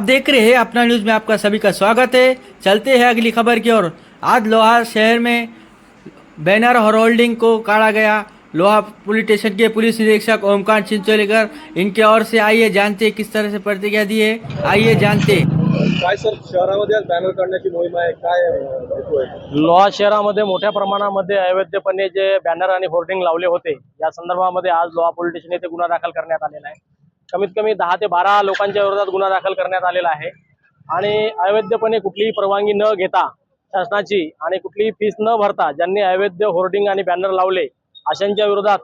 देख रहे हैं अपना न्यूज़ में आपका सभी का स्वागत है। चलते हैं अगली खबर की ओर। आज लोहार शहर में बैनर और होल्डिंग को काढ़ा गया। लोहा पुलिस स्टेशन के पुलिस निरीक्षक ओमकांत चिंचोलीकर इनके ओर से आइए जानते किस तरह से प्रतिक्रिया दी है। आइए जानते हैं. काय सर शहरामध्ये आज बॅनर काढण्याची मोहीम आहे काय हेतू आहे? लोहा शहरामध्ये मोठ्या प्रमाणामध्ये अवैधपणे जे बॅनर आणि होर्डिंग लावले होते या संदर्भामध्ये आज लोहा पोलीस स्टेशन येथे गुन्हा दाखल करण्यात आलेला आहे. कमीत कमी दहा ते बारा लोकांच्या विरोधात गुन्हा दाखल करण्यात आलेला आहे. आणि अवैधपणे कुठलीही परवानगी न घेता शासनाची आणि कुठलीही फीस न भरता ज्यांनी अवैध होर्डिंग आणि बॅनर लावले अशांच्या विरोधात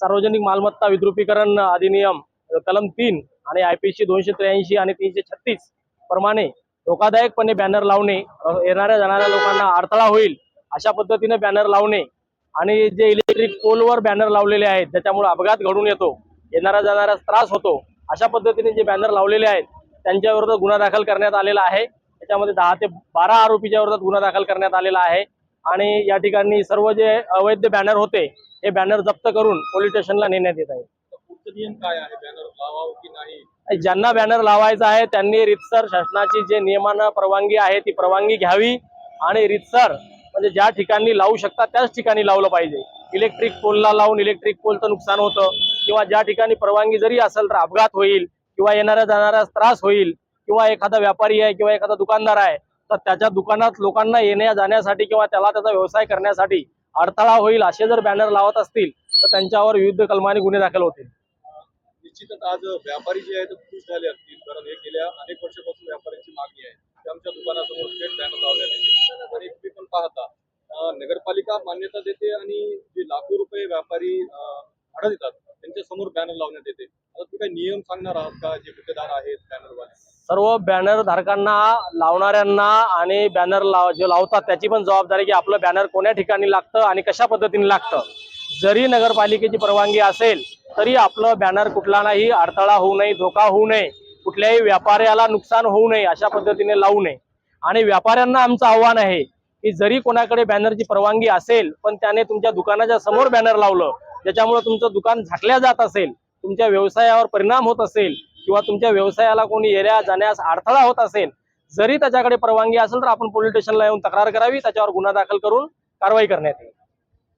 सार्वजनिक मालमत्ता विद्रुपीकरण अधिनियम कलम तीन आणि आयपीसी दोनशे त्र्याऐंशी आणि तीनशे छत्तीस प्रमाणे धोकादायकपणे बॅनर लावणे येणाऱ्या जाणाऱ्या लोकांना अडथळा होईल अशा पद्धतीने बॅनर लावणे आणि जे इलेक्ट्रिक पोलवर बॅनर लावलेले आहेत त्याच्यामुळे अपघात घडून येतो. येणाऱ्या जाणाऱ्या त्रास होतो. अशा पद्धतीने जे बॅनर लावलेले आहेत त्यांच्या विरोधात गुन्हा दाखल करण्यात आलेला आहे. त्याच्यामध्ये दहा ते बारा आरोपीच्या विरोधात गुन्हा दाखल करण्यात आलेला आहे. आणि या ठिकाणी सर्व जे अवैध बॅनर होते हे बॅनर जप्त करून पोलीस स्टेशनला नेण्यात येत आहे. ज्यांना बॅनर लावायचा आहे त्यांनी रितसर शासनाची जे नियमानं परवानगी आहे ती परवानगी घ्यावी. आणि रितसर म्हणजे ज्या ठिकाणी लावू शकतात त्याच ठिकाणी लावलं पाहिजे. इलेक्ट्रिक पोलला लावून इलेक्ट्रिक पोलचं नुकसान होतं. किंवा ज्या ठिकाणी परवानगी जरी असेल तर अपघात होईल किंवा येणाऱ्या जाणाऱ्या त्रास होईल किंवा एखादा व्यापारी आहे किंवा एखादा दुकानदार आहे तर त्याच्या दुकानात लोकांना येण्या जाण्यासाठी किंवा त्याला त्याचा व्यवसाय करण्यासाठी अडथळा होईल असे जर बॅनर लावत असतील तर त्यांच्यावर विविध कलमाने गुन्हे दाखल होतील. निश्चितच आज व्यापारी जे आहेत ते खुश झाले असतील. कारण हे गेल्या अनेक वर्षापासून व्यापाऱ्यांची मागणी आहे. की आमच्या दुकानासमोर थेट बॅनर लावले येते आणि तुम्ही पण पाहता नगरपालिका मान्यता देते आणि जे लाखो रुपये व्यापारी भाडं देतात त्यांच्यासमोर बॅनर लावण्यात येते. आता तुम्ही काही नियम सांगणार आहात का? जे गुत्तेदार आहेत बॅनरवाले सर्व बॅनर धारकांना लावणाऱ्यांना आणि बॅनर लाव जे लावतात त्याची पण जबाबदारी की आपलं बॅनर कोण्या ठिकाणी लागतं आणि कशा पद्धतीने लागतं. जरी नगरपालिकेची परवानगी असेल तरी आपलं बॅनर कुठला नाही अडथळा होऊ नये धोका होऊ नये. कुठल्याही व्यापाऱ्याला नुकसान होऊ नये अशा पद्धतीने लावू नये. आणि व्यापाऱ्यांना आमचं आव्हान आहे की जरी कोणाकडे बॅनरची परवानगी असेल पण त्याने तुमच्या दुकानाच्या समोर बॅनर लावलं ज्याच्यामुळे तुमचं दुकान झाकल्या जात असेल तुमच्या व्यवसायावर परिणाम होत असेल किंवा तुमच्या व्यवसायाला कोणी येण्या जाण्यास अडथळा होत असेल जरी त्याच्याकडे परवानगी असेल तर आपण पोलीस स्टेशनला येऊन तक्रार करावी त्याच्यावर गुन्हा दाखल करून कारवाई करण्यात येईल.